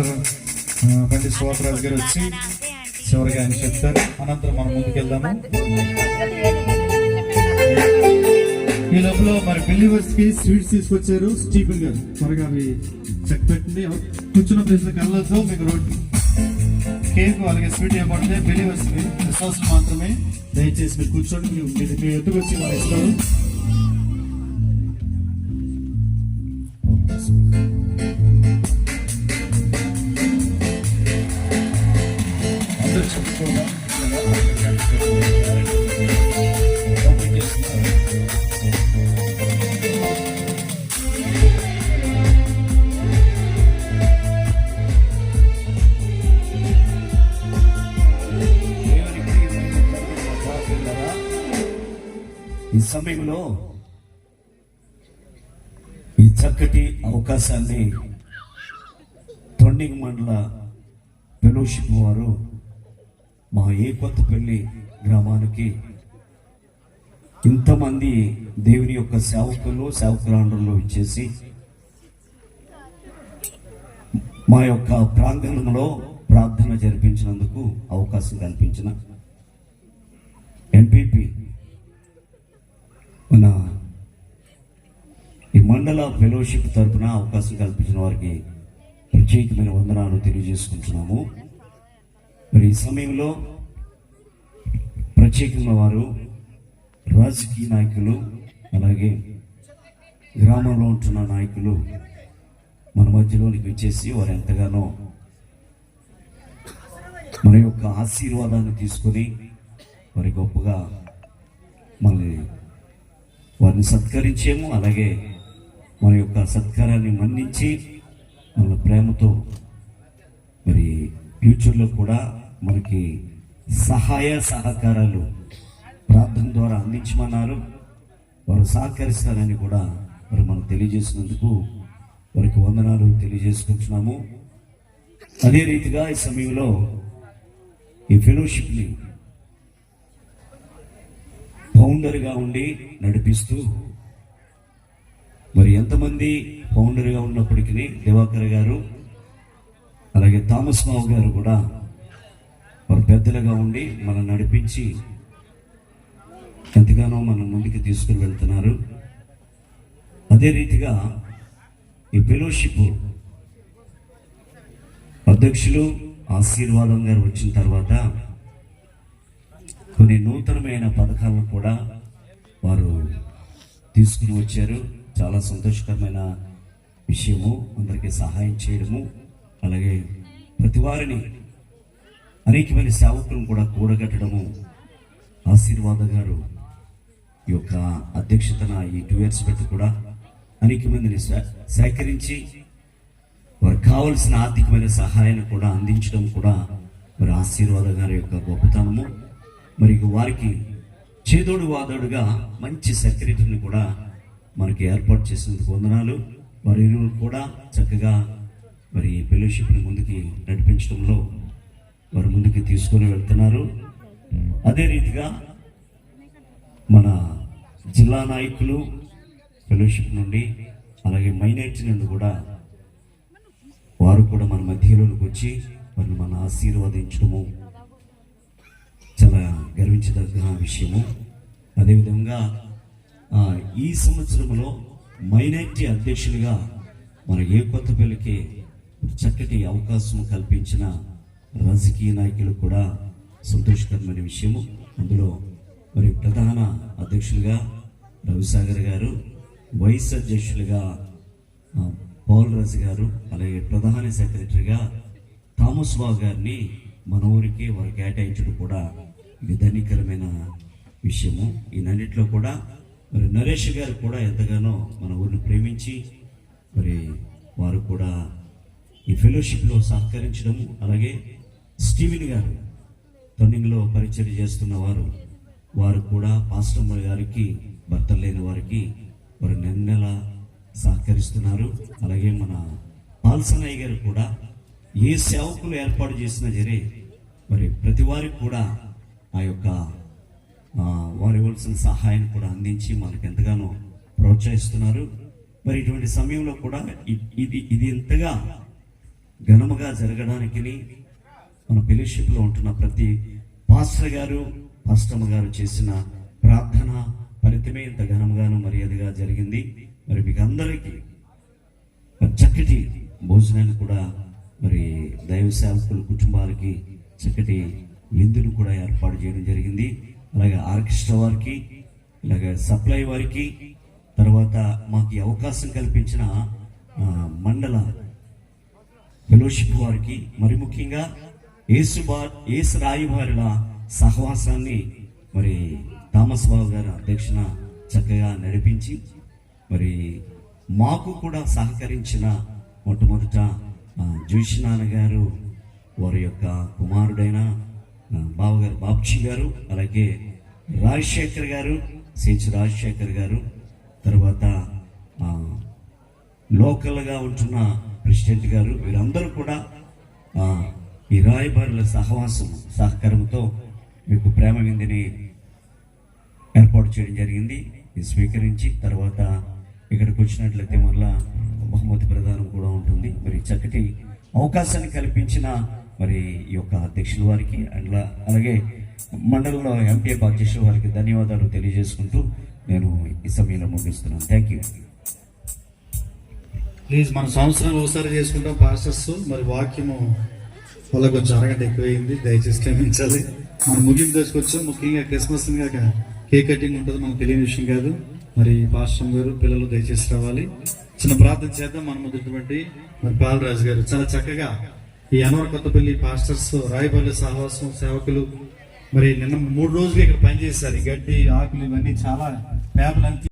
Doctor బండి శోభరాజు గారు వచ్చి చివరిగా ఆయన చెప్తారు. అనంతరం మనం ముందుకెళ్దాము. ఈ లోపల మరి పెళ్ళి కి స్వీట్స్ తీసుకొచ్చారు స్టీఫెన్ గారు. త్వరగా అవి చెక్ పెట్టండి. కూర్చున్న ప్లేస్లో కళ్ళతో మీకు రోడ్ కేక్ అలాగే స్వీట్ ఏమంటే బిలీవర్స్కి విశ్వాసం మాత్రమే. దయచేసి మీరు కూర్చోండి. మీరు- మీ వచ్చి వాళ్ళు ఇస్తారు. ఈ సమయంలో ఈ చక్కటి అవకాశాన్ని తొండింగ్ మండల ఫెలోషిప్ వారు మా ఏ కొత్తపల్లి గ్రామానికి ఇంతమంది దేవుని యొక్క సేవకులు సేవకురాండ్రులు ఇచ్చేసి మా యొక్క ప్రాంగణంలో ప్రార్థన జరిపించినందుకు అవకాశం కల్పించిన మన ఈ మండల ఫెలోషిప్ తరపున అవకాశం కల్పించిన వారికి ప్రత్యేకమైన వందనాలు తెలియజేసుకుంటున్నాము. మరి ఈ సమయంలో ప్రత్యేకంగా వారు రాజకీయ నాయకులు అలాగే గ్రామంలో ఉంటున్న నాయకులు మన మధ్యలోనికి వచ్చేసి వారు ఎంతగానో మన యొక్క ఆశీర్వాదాన్ని తీసుకొని వారి గొప్పగా మళ్ళీ వారిని సత్కరించేము. అలాగే మన యొక్క సత్కారాన్ని మన్నించి మన ప్రేమతో మరి ఫ్యూచర్లో కూడా మనకి సహాయ సహకారాలు ప్రార్థన ద్వారా అందించమన్నారు. వారు సహకరిస్తారని కూడా మరి మనం తెలియజేసినందుకు వారికి వందనాలు తెలియజేసుకుంటున్నాము. అదే రీతిగా ఈ సమయంలో ఈ ఫెలోషిప్ని ఫౌండర్గా ఉండి నడిపిస్తూ మరి ఎంతమంది ఫౌండర్గా ఉన్నప్పటికీ దివాకర్ గారు అలాగే థామస్ బాబు గారు కూడా వారు పెద్దలుగా ఉండి మనం నడిపించి ఎంతగానో మనం ముందుకు తీసుకుని వెళ్తున్నారు. అదే రీతిగా ఈ ఫెలోషిప్ అధ్యక్షులు ఆశీర్వాదం గారు వచ్చిన తర్వాత కొన్ని నూతనమైన పథకాలను కూడా వారు తీసుకుని వచ్చారు. చాలా సంతోషకరమైన విషయము. అందరికీ సహాయం చేయడము. అలాగే ప్రతి వారిని అనేకమైన సేవకులను కూడా కూడగట్టడము. ఆశీర్వాద గారు ఈ యొక్క అధ్యక్షతన ఈ టూ ఇయర్స్ పెట్టి కూడా అనేక మందిని సే- సేకరించి వారికి కావలసిన ఆర్థికమైన సహాయాన్ని కూడా అందించడం కూడా మరి ఆశీర్వాద గారి యొక్క గొప్పతనము. మరి వారికి చేదోడు వాదోడుగా మంచి సెక్రటరీని కూడా మనకి ఏర్పాటు చేసినందుకు వందనాలు. వారి కూడా చక్కగా మరి ఫెలోషిప్ని ముందుకి నడిపించడంలో వారు ముందుకు తీసుకొని వెళ్తున్నారు. అదే రీతిగా మన జిల్లా నాయకులు ఫెలోషిప్ నుండి అలాగే మైనార్టీ నుండి కూడా వారు కూడా మన మధ్యలోకి వచ్చి వారిని మన ఆశీర్వదించడము చాలా గర్వించదగ్గ విషయము. అదేవిధంగా ఈ సంవత్సరంలో మైనార్టీ అధ్యక్షులుగా మన ఏ కొత్త పిల్లకి చక్కటి అవకాశం కల్పించిన రాజకీయ నాయకులు కూడా సంతోషకరమైన విషయము. అందులో మరి ప్రధాన అధ్యక్షులుగా రవిసాగర్ గారు వైస్ అధ్యక్షులుగా పౌల్ రాజు గారు అలాగే ప్రధాన సెక్రటరీగా థామస్ బాబు గారిని మన ఊరికి వారు కేటాయించడం కూడా విధానికరమైన విషయము. ఈయనన్నింటిలో కూడా మరి నరేష్ గారు కూడా ఎంతగానో మన ఊరిని ప్రేమించి మరి వారు కూడా ఈ ఫెలోషిప్లో సహకరించడము అలాగే స్టీవిన్ గారు టర్నింగ్లో పరిచయం చేస్తున్న వారు వారు కూడా పాస్టమ్మర్ గారికి భర్త లేని వారికి వారు నెల సహకరిస్తున్నారు. అలాగే మన పాల్సనయ్య గారు కూడా ఏ సేవకులు ఏర్పాటు చేసినా సరే మరి ప్రతి వారికి కూడా ఆ యొక్క వారు ఇవ్వాల్సిన సహాయం కూడా అందించి మనకు ఎంతగానో ప్రోత్సహిస్తున్నారు. మరి ఇటువంటి సమయంలో కూడా ఇది ఇది ఎంతగా ఘనముగా జరగడానికి మన ఫెలోషిప్లో ఉంటున్న ప్రతి పాస్టర్ గారు పాస్టమ్మ గారు చేసిన ప్రార్థన ఫలితమే ఇంత ఘనముగాను మర్యాదగా జరిగింది. మరి మీకు అందరికీ చక్కటి భోజనాన్ని కూడా మరి దైవ సేవకుల కుటుంబాలకి చక్కటి విందును కూడా ఏర్పాటు చేయడం జరిగింది. అలాగే ఆర్కెస్ట్రా వారికి ఇలాగే సప్లై వారికి తర్వాత మాకు అవకాశం కల్పించిన మండల ఫెలోషిప్ వారికి మరి ముఖ్యంగా ఏసు బా యేసు రాయి వారిల సహవాసాన్ని మరి థామస్ బాబు గారి అధ్యక్షన చక్కగా నడిపించి మరి మాకు కూడా సహకరించిన మొట్టమొదట ఆ, జోషి గారు వారి యొక్క కుమారుడైన బావగారు బాబ్జీ గారు అలాగే రాజశేఖర్ గారు సిహెచ్ రాజశేఖర్ గారు తర్వాత లోకల్గా ఉంటున్న ప్రెసిడెంట్ గారు వీరందరూ కూడా ఈ రాయబారుల సహవాసం సహకారంతో మీకు ప్రేమ విందుని ఏర్పాటు చేయడం జరిగింది. స్వీకరించి తర్వాత ఇక్కడికి వచ్చినట్లయితే మరలా బహుమతి ప్రదానం కూడా ఉంటుంది. మరి చక్కటి అవకాశాన్ని కల్పించిన మరి ఈ యొక్క అధ్యక్షుల వారికి అండ్ అలాగే మండలంలో ఎంపీఎఫ్ అధ్యక్షుల వారికి ధన్యవాదాలు తెలియజేసుకుంటూ నేను ఈ సమయంలో ముగిస్తున్నాను. థ్యాంక్ యూ ప్లీజ్ మన సంవత్సరాలు ఒకసారి చేసుకుంటాం. పాస్టర్స్ మరి వాక్యము వల్ల కొంచెం అరగంట ఎక్కువైంది. దయచేసి క్షమించాలి. మనం ముగింపు దశకొచ్చాం ముఖ్యంగా క్రిస్మస్ కాక కేక్ కటింగ్ ఉంటుంది మనకు తెలియని విషయం కాదు. మరి పాస్టర్ గారు పిల్లలు దయచేసి రావాలి. చిన్న ప్రార్థన చేద్దాం. మన మొదటిటువంటి మరి బాలరాజు గారు చాలా చక్కగా ఈ అనవర్ కొత్తపల్లి పాస్టర్స్ రాయపల్లి సహవాసం సేవకులు మరి నిన్న మూడు రోజులు ఇక్కడ పనిచేశారు. గడ్డి ఆకులు ఇవన్నీ చాలా పేపర్లు